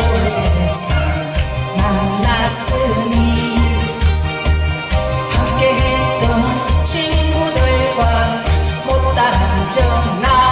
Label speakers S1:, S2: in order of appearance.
S1: 세상 만났으니 함께했던 친구들과 못다한 적 나.